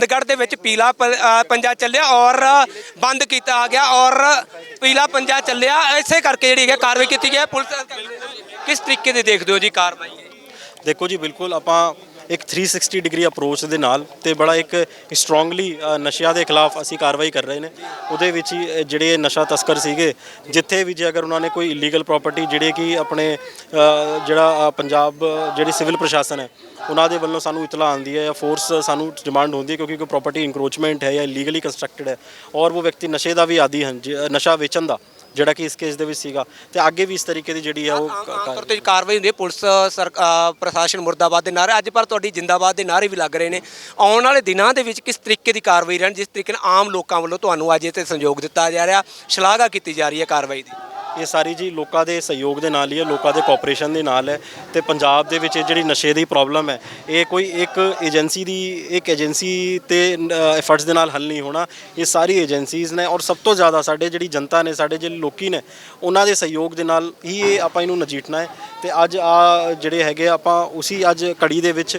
ਗੋਬਿੰਦਗੜ੍ਹ ਦੇ ਵਿੱਚ ਪੀਲਾ ਪ- ਅ, ਪੰਜਾ ਚੱਲਿਆ ਔਰ ਬੰਦ ਕੀਤਾ ਗਿਆ ਔਰ ਪੀਲਾ ਪੰਜਾ ਚੱਲਿਆ। ਇਸੇ ਕਰਕੇ ਜਿਹੜੀ ਹੈ ਕਾਰਵਾਈ ਕੀਤੀ ਗਈ ਹੈ। ਪੁਲਿਸ ਕਿਸ ਤਰੀਕੇ ਦੇ ਦੇਖਦੇ ਹੋ ਜੀ ਕਾਰਵਾਈ? ਦੇਖੋ ਜੀ ਬਿਲਕੁਲ ਆਪਾਂ ਇੱਕ 360 ਡਿਗਰੀ ਅਪਰੋਚ ਦੇ ਨਾਲ ਤੇ ਬੜਾ ਇੱਕ ਸਟਰੋਂਗਲੀ ਨਸ਼ਿਆਂ ਦੇ ਖਿਲਾਫ ਅਸੀਂ ਕਾਰਵਾਈ ਕਰ ਰਹੇ ਨੇ। ਉਹਦੇ ਵਿੱਚ ਹੀ ਜਿਹੜੇ ਨਸ਼ਾ ਤਸਕਰ ਸੀਗੇ, ਜਿੱਥੇ ਵੀ ਜੇ ਅਗਰ ਉਹਨਾਂ ਨੇ ਕੋਈ ਇਲੀਗਲ ਪ੍ਰਾਪਰਟੀ ਜਿਹੜੇ ਕਿ ਆਪਣੇ ਜਿਹੜਾ ਪੰਜਾਬ, ਜਿਹੜੀ ਸਿਵਲ ਪ੍ਰਸ਼ਾਸਨ ਹੈ, ਉਹਨਾਂ ਦੇ ਵੱਲੋਂ ਸਾਨੂੰ ਇਤਲਾਹ ਆਉਂਦੀ ਹੈ ਜਾਂ ਫੋਰਸ ਸਾਨੂੰ ਡਿਮਾਂਡ ਹੁੰਦੀ ਹੈ ਕਿਉਂਕਿ ਕੋਈ ਪ੍ਰਾਪਰਟੀ ਇਨਕਰੋਚਮੈਂਟ ਹੈ ਜਾਂ ਇਲੀਗਲੀ ਕੰਸਟਰਕਟਡ ਹੈ, ਔਰ ਉਹ ਵਿਅਕਤੀ ਨਸ਼ੇ ਦਾ ਵੀ ਆਦੀ ਹਨ, ਜ- ਨਸ਼ਾ ਵੇਚਣ ਦਾ। ਜਿਹੜਾ ਕਿ ਇਸ ਕੇਸ ਦੇ ਵਿੱਚ ਸੀਗਾ। ਤੇ ਅੱਗੇ ਵੀ ਇਸ ਤਰੀਕੇ ਦੀ ਜਿਹੜੀ ਹੈ ਉਹ ਆਮ ਤੌਰ ਤੇ ਕਾਰਵਾਈ ਹੁੰਦੀ ਹੈ ਪੁਲਿਸ ਅ, ਪ੍ਰਸ਼ਾਸਨ ਮੁਰਦਾਬਾਦ ਦੇ ਨਾਰੇ ਅੱਜ ਪਰ ਤੁਹਾਡੀ ਜਿੰਦਾਬਾਦ ਦੇ ਨਾਰੇ ਵੀ ਲੱਗ ਰਹੇ ਨੇ। ਆਉਣ ਵਾਲੇ ਦਿਨਾਂ ਦੇ ਵਿੱਚ ਕਿਸ ਤਰੀਕੇ ਦੀ ਕਾਰਵਾਈ ਰਹਿਣ ਜਿਸ ਤਰੀਕੇ ਨਾਲ ਆਮ ਲੋਕਾਂ ਵੱਲੋਂ ਤੁਹਾਨੂੰ ਅੱਜ ਇੱਥੇ ਸੰਯੋਗ ਦਿੱਤਾ ਜਾ ਰਿਹਾ ਸ਼ਲਾਘਾ ਕੀਤੀ ਜਾ ਰਹੀ ਹੈ ਕਾਰਵਾਈ ਦੀ। ਇਹ ਸਾਰੀ ਜੀ ਲੋਕਾਂ ਦੇ ਸਹਿਯੋਗ ਦੇ ਨਾਲ ਹੀ ਹੈ ਲੋਕਾਂ ਦੇ ਕੋਆਪਰੇਸ਼ਨ ਦੇ ਨਾਲ ਹੈ ਤੇ ਪੰਜਾਬ ਦੇ ਵਿੱਚ ਇਹ ਜਿਹੜੀ ਨਸ਼ੇ ਦੀ ਪ੍ਰੋਬਲਮ ਹੈ ਇਹ ਕੋਈ ਇੱਕ ਏਜੰਸੀ ਦੀ ਇੱਕ ਏਜੰਸੀ ਤੇ ਐਫਰਟਸ ਦੇ ਨਾਲ ਹੱਲ ਨਹੀਂ ਹੋਣਾ। ਇਹ ਸਾਰੀ ਏਜੰਸੀਜ਼ ਨੇ ਔਰ ਸਭ ਤੋਂ ਜ਼ਿਆਦਾ ਸਾਡੇ ਜਿਹੜੀ ਜਨਤਾ ਨੇ ਸਾਡੇ ਜਿਹੜੇ ਲੋਕੀ ਨੇ ਉਹਨਾਂ ਦੇ ਸਹਿਯੋਗ ਦੇ ਨਾਲ ਹੀ ਇਹ ਆਪਾਂ ਇਹਨੂੰ ਨਜਿੱਠਣਾ ਹੈ। ਤੇ ਅੱਜ ਆ ਜਿਹੜੇ ਹੈਗੇ ਆ, ਆਪਾਂ ਉਸੇ ਅੱਜ ਕੜੀ ਦੇ ਵਿੱਚ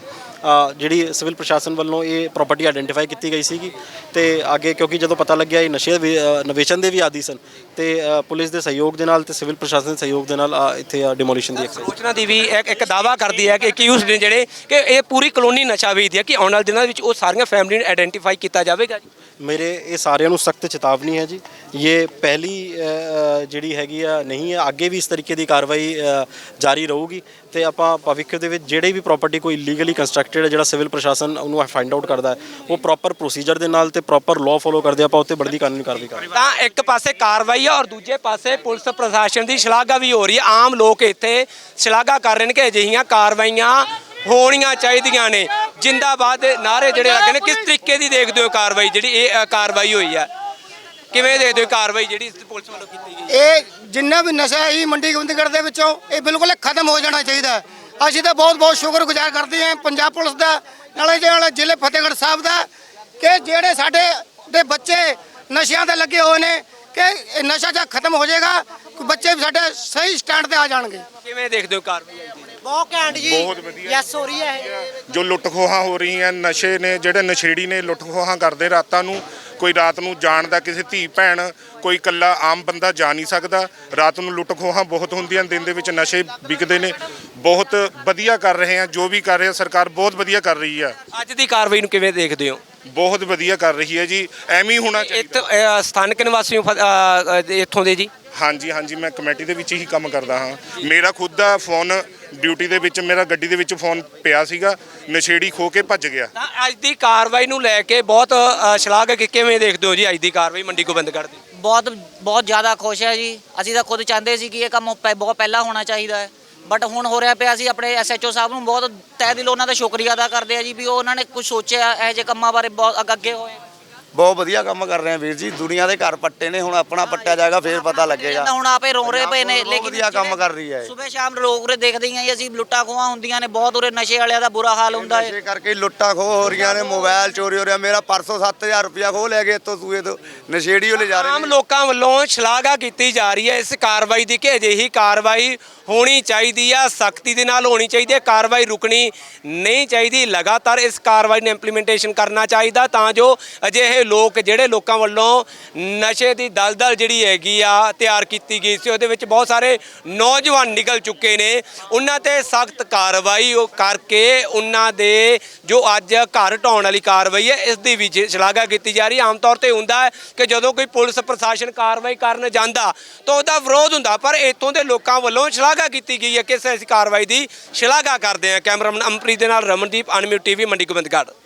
ਜਿਹੜੀ ਸਿਵਲ ਪ੍ਰਸ਼ਾਸਨ ਵੱਲੋਂ ਇਹ ਪ੍ਰਾਪਰਟੀ ਆਇਡੈਂਟੀਫਾਈ ਕੀਤੀ ਗਈ ਸੀਗੀ ਤੇ ਅੱਗੇ ਕਿਉਂਕਿ ਜਦੋਂ ਪਤਾ ਲੱਗਿਆ ਇਹ ਨਸ਼ੇ ਵੀ, ਅ, ਨਵੇਚਣ ਦੇ ਵੀ ਆਦੀ ਸਨ ਤੇ ਅ, ਪੁਲਿਸ ਦੇ ਸਹਿਯੋਗ ਦੇ ਨਾਲ ਤੇ ਸਿਵਲ ਪ੍ਰਸ਼ਾਸਨ ਦੇ ਸਹਿਯੋਗ ਦੇ ਨਾਲ ਅ, ਇੱਥੇ ਡਿਮੋਲੀਸ਼ਨ ਦੀ ਐਕਸਰਸਾਈਜ਼ ਸੂਚਨਾ ਦੀ ਵੀ ਇੱਕ ਇੱਕ ਦਾਵਾ ਕਰਦੀ ਹੈ ਕਿ ਕਿਊਸ ਨੇ ਜਿਹੜੇ ਕਿ ਇਹ ਪੂਰੀ ਕਲੋਨੀ ਨਸ਼ਾ ਵੇਚਦੀ ਹੈ ਕਿ ਆਉਣ ਵਾਲੇ ਦਿਨਾਂ ਵਿੱਚ ਉਹ ਸਾਰੀਆਂ ਫੈਮਿਲੀ ਨੂੰ ਆਇਡੈਂਟੀਫਾਈ ਕੀਤਾ ਜਾਵੇਗਾ ਜੀ। ਮੇਰੇ ਇਹ ਸਾਰਿਆਂ ਨੂੰ ਸਖਤ ਚੇਤਾਵਨੀ ਹੈ ਜੀ। ਇਹ ਪਹਿਲੀ ਅ, ਅ, ਜਿਹੜੀ ਹੈਗੀ ਆ ਨਹੀਂ ਹੈ ਅੱਗੇ ਵੀ ਇਸ ਤਰੀਕੇ ਦੀ ਕਾਰਵਾਈ ਅ, ਜਾਰੀ ਰਹੂਗੀ ਤੇ ਆਪਾਂ ਭਵਿੱਖ ਦੇ ਵਿੱਚ ਜਿਹੜੇ ਵੀ ਪ੍ਰਾਪਰਟੀ ਕੋਈ ਇਲੀਗਲੀ ਕੰਸਟਰਕਟਡ ਹੈ ਜਿਹੜਾ ਸਿਵਲ ਪ੍ਰਸ਼ਾਸਨ ਉਹਨੂੰ ਫਾਈਂਡ ਆਊਟ ਕਰਦਾ ਉਹ ਪ੍ਰੋਪਰ ਪ੍ਰੋਸੀਜਰ ਦੇ ਨਾਲ ਤੇ ਪ੍ਰੋਪਰ ਲਾਅ ਫੋਲੋ ਕਰਦੇ ਆਪਾਂ ਉੱਤੇ ਬੜਦੀ ਕਾਨੂੰਨੀ ਕਾਰਵਾਈ ਕਰਾਂਗੇ ਤਾਂ ਇੱਕ ਪਾਸੇ ਕਾਰਵਾਈ ਹੈ ਔਰ ਦੂਜੇ ਪਾਸੇ ਪੁਲਿਸ ਪ੍ਰਸ਼ਾਸਨ ਦੀ ਸ਼ਲਾਘਾ ਵੀ ਹੋ ਰਹੀ ਹੈ। ਆਮ ਲੋਕ ਇੱਥੇ ਸ਼ਲਾਘਾ ਕਰ ਰਹੇ ਨੇ ਕਿ ਅਜਿਹੀਆਂ ਕਾਰਵਾਈਆਂ ਹੋਣੀਆਂ ਚਾਹੀਦੀਆਂ ਨੇ। ਜਿੰਦਾਬਾਦ ਨਾਰੇ ਜਿਹੜੇ ਲੱਗੇ ਨੇ ਕਿਸ ਤਰੀਕੇ ਦੀ ਦੇਖਦੇ ਹੋ ਕਾਰਵਾਈ ਜਿਹੜੀ ਇਹ ਕਾਰਵਾਈ ਹੋਈ ਹੈ? ਕਿਵੇਂ ਦੇਖਦੇ ਹੋ ਕਾਰਵਾਈ ਜਿਹੜੀ ਪੁਲਿਸ ਵੱਲੋਂ ਕੀਤੀ ਗਈ ਇਹ ਜਿੰਨਾ ਵੀ ਨਸ਼ਾ ਹੈ ਇਹ ਮੰਡੀ ਗੋਬਿੰਦਗੜ੍ਹ ਦੇ ਵਿੱਚੋਂ ਇਹ ਬਿਲਕੁਲ ਖਤਮ ਹੋ ਜਾਣਾ ਚਾਹੀਦਾ ਹੈ। ਅਸੀਂ ਤਾਂ ਬਹੁਤ ਬਹੁਤ ਸ਼ੁਕਰਗੁਜ਼ਾਰ ਕਰਦੇ ਹਾਂ ਪੰਜਾਬ ਪੁਲਿਸ ਦਾ ਨਾਲੇ ਜਿਹੜੇ ਜ਼ਿਲ੍ਹੇ ਫਤਿਹਗੜ੍ਹ ਸਾਹਿਬ ਦਾ ਕਿ ਜਿਹੜੇ ਸਾਡੇ ਦੇ ਬੱਚੇ ਨਸ਼ਿਆਂ ਤੇ ਲੱਗੇ ਹੋਏ ਨੇ ਕਿ ਇਹ ਨਸ਼ਾ ਜਾਂ ਖਤਮ ਹੋ ਜਾਏਗਾ ਕਿ ਬੱਚੇ ਵੀ ਸਾਡੇ ਸਹੀ ਸਟੈਂਡ ਤੇ ਆ ਜਾਣਗੇ ਕਿਵੇਂ ਦੇਖਦੇ ਹੋ ਕਾਰਵਾਈ ਆਈ ਦੀ ਬਹੁਤ ਘੈਂਟ ਜੀ ਬਹੁਤ ਵਧੀਆ। ਯੈਸ ਹੋ ਰਹੀ ਹੈ। ਜੋ ਲੁੱਟ ਖੋਹਾਂ ਹੋ ਰਹੀਆਂ ਨਸ਼ੇ ਨੇ ਜਿਹੜੇ ਨਸ਼ੇੜੀ ਨੇ ਲੁੱਟ ਖੋਹਾਂ ਕਰਦੇ ਰਾਤਾਂ ਨੂੰ ਕੋਈ ਰਾਤ ਨੂੰ ਜਾਣ ਦਾ ਕਿਸੇ ਧੀ ਭੈਣ ਕੋਈ ਇਕੱਲਾ ਆਮ ਬੰਦਾ ਜਾ ਨਹੀਂ ਸਕਦਾ। ਰਾਤ ਨੂੰ ਲੁੱਟ ਖੋਹਾਂ ਬਹੁਤ ਹੁੰਦੀਆਂ ਦਿਨ ਦੇ ਵਿੱਚ ਨਸ਼ੇ ਵਿਕਦੇ ਨੇ। ਬਹੁਤ ਵਧੀਆ ਕਰ ਰਹੇ ਆ ਜੋ ਵੀ ਕਰ ਰਹੇ ਆ ਸਰਕਾਰ ਬਹੁਤ ਵਧੀਆ ਕਰ ਰਹੀ ਆ। ਅੱਜ ਦੀ ਕਾਰਵਾਈ ਨੂੰ ਕਿਵੇਂ ਦੇਖਦੇ ਹੋ? ਬਹੁਤ ਵਧੀਆ ਕਰ ਰਹੀ ਹੈ ਜੀ ਐਵੇਂ ਹੀ ਹੋਣਾ ਇੱਥੇ ਚਾਹੀਦਾ ਅ, ਸਥਾਨਕ ਨਿਵਾਸੀਓ ਫ- ਅ, ਅ, ਇੱਥੋਂ ਦੇ ਜੀ? ਹਾਂਜੀ ਹਾਂਜੀ ਮੈਂ ਕਮੇਟੀ ਦੇ ਵਿੱਚ ਹੀ ਕੰਮ ਕਰਦਾ ਹਾਂ। ਮੇਰਾ ਖੁਦ ਦਾ ਫੋਨ ਡਿਊਟੀ ਦੇ ਵਿੱਚ ਮੇਰਾ ਗੱਡੀ ਦੇ ਵਿੱਚ ਫੋਨ ਪਿਆ ਸੀਗਾ ਨਸ਼ੇੜੀ ਖੋ ਕੇ ਭੱਜ ਗਿਆ। ਤਾਂ ਅੱਜ ਦੀ ਕਾਰਵਾਈ ਨੂੰ ਲੈ ਕੇ ਬਹੁਤ ਅ, ਸ਼ਲਾਘਾ ਕਿ ਕਿਵੇਂ ਦੇਖਦੇ ਹੋ ਜੀ ਅੱਜ ਦੀ ਕਾਰਵਾਈ ਮੰਡੀ ਗੋਬਿੰਦਗੜ੍ਹ ਦੀ? ਬਹੁਤ ਬਹੁਤ ਜ਼ਿਆਦਾ ਖੁਸ਼ ਹੈ ਜੀ। ਅਸੀਂ ਤਾਂ ਖੁਦ ਚਾਹੁੰਦੇ ਸੀ ਕਿ ਇਹ ਕੰਮ ਪਹਿ- ਬਹੁਤ ਪਹਿਲਾਂ ਹੋਣਾ ਚਾਹੀਦਾ ਹੈ। ਬਟ ਹੁਣ ਹੋ ਰਿਹਾ ਪਿਆ ਅਸੀਂ ਆਪਣੇ ਐਸਐਚਓ ਸਾਹਿਬ ਨੂੰ ਬਹੁਤ ਤਹਿ ਦਿਲੋਂ ਉਹਨਾਂ ਦਾ ਸ਼ੁਕਰੀਆ ਅਦਾ ਕਰਦੇ ਆ ਜੀ ਵੀ ਉਹ ਉਹਨਾਂ ਨੇ ਕੁਝ ਸੋਚਿਆ ਇਹੋ ਜਿਹੇ ਕੰਮਾਂ ਬਾਰੇ ਬਹੁਤ ਅੱਗ- ਅੱਗੇ ਹੋਏ। ਬਹੁਤ ਵਧੀਆ ਕੰਮ ਕਰ ਰਹੇ ਆ ਵੀਰ ਜੀ ਦੁਨੀਆ ਦੇ ਘਰ ਪੱਟੇ ਨੇ ਹੁਣ ਆਪਣਾ ਪੱਟਿਆ ਜਾਏਗਾ ਫੇਰ ਪਤਾ ਲੱਗੇਗਾ। ਹੁਣ ਆਪੇ ਰੋ ਰਹੇ ਪਏ ਨੇ ਬਹੁਤ ਲੇਕਿਨ ਵਧੀਆ ਕੰਮ ਕਰ ਰਹੀ ਹੈ। ਸਵੇਰ ਸ਼ਾਮ ਲੋਕ ਉਰੇ ਦੇਖਦੇ ਹੀ ਆ ਜੀ ਅਸੀਂ ਲੁੱਟਾਂ ਖੋਹਾਂ ਹੁੰਦੀਆਂ ਨੇ ਬਹੁਤ ਉਰੇ ਨਸ਼ੇ ਵਾਲਿਆਂ ਦਾ ਬੁਰਾ ਹਾਲ ਹੁੰਦਾ ਹੈ। ਨਸ਼ੇ ਕਰਕੇ ਲੁੱਟਾਂ ਖੋਹ ਹੋ ਰਹੀਆਂ ਨੇ ਮੋਬਾਈਲ ਚੋਰੀ ਹੋ ਰਿਹਾ ਮੇਰਾ ਪਰਸੋਂ 7000 ਰੁਪਇਆ ਖੋਹ ਲੈ ਗਏ ਇੱਥੋਂ ਸੂਏ ਤੋਂ ਨਸ਼ੇੜੀ ਉਹ ਲੈ ਜਾ ਰਹੇ ਆਮ ਨੇ। ਲੋਕਾਂ ਵੱਲੋਂ ਸ਼ਲਾਘਾ ਕੀਤੀ ਜਾ ਰਹੀ ਹੈ ਇਸ ਕਾਰਵਾਈ ਦੀ ਕਿ ਅਜਿਹੀ ਕਾਰਵਾਈ ਹੋਣੀ ਚਾਹੀਦੀ ਆ ਸਖਤੀ ਦੇ ਨਾਲ ਹੋਣੀ ਚਾਹੀਦੀ ਹੈ ਕਾਰਵਾਈ ਰੁਕਣੀ ਨਹੀਂ ਚਾਹੀਦੀ ਲਗਾਤਾਰ ਇਸ ਕਾਰਵਾਈ ਨੂੰ ਇੰਪਲੀਮੈਂਟੇਸ਼ਨ ਕਰਨਾ ਚਾਹੀਦਾ ਤਾਂ ਜੋ ਅਜਿਹੇ ਲੋਕ, ਜਿਹੜੇ ਲੋਕਾਂ ਵੱਲੋਂ ਨਸ਼ੇ ਦੀ ਦਲਦਲ ਜਿਹੜੀ ਹੈਗੀ ਆ, ਤਿਆਰ ਕੀਤੀ ਗਈ ਸੀ, ਉਹਦੇ ਵਿੱਚ ਬਹੁਤ ਸਾਰੇ ਨੌਜਵਾਨ ਨਿਕਲ ਚੁੱਕੇ ਨੇ। ਉਹਨਾਂ ਤੇ ਸਖਤ ਕਾਰਵਾਈ ਉਹ ਕਰਕੇ ਉਹਨਾਂ ਦੇ ਜੋ ਅੱਜ ਘਰ ਢਾਉਣ ਵਾਲੀ ਕਾਰਵਾਈ ਹੈ, ਇਸ ਦੀ ਵੀ ਜ- ਸ਼ਲਾਘਾ ਕੀਤੀ ਜਾ ਰਹੀ ਹੈ। ਆਮ ਤੌਰ ਤੇ ਹੁੰਦਾ ਹੈ ਕਿ ਜਦੋਂ ਕੋਈ ਪੁਲਿਸ ਪ੍ਰਸ਼ਾਸਨ ਕਾਰਵਾਈ ਕਰਨ ਜਾਂਦਾ, ਤਾਂ ਉਹਦਾ ਵਿਰੋਧ ਹੁੰਦਾ, ਪਰ ਇੱਥੋਂ ਦੇ ਲੋਕਾਂ ਵੱਲੋਂ ਸ਼ਲਾਘਾ ਕੀਤੀ ਗਈ ਹੈ ਕਿ ਅਸੀਂ ਕਾਰਵਾਈ ਦੀ ਸ਼ਲਾਘਾ ਕਰਦੇ ਹਾਂ। ਕੈਮਰਾਮੈਨ ਅੰਪ੍ਰੀਤ ਦੇ ਨਾਲ ਰਮਨਦੀਪ, ਅਨਮਿਊਟ ਟੀਵੀ, ਮੰਡੀ ਗੋਬਿੰਦਗੜ੍ਹ।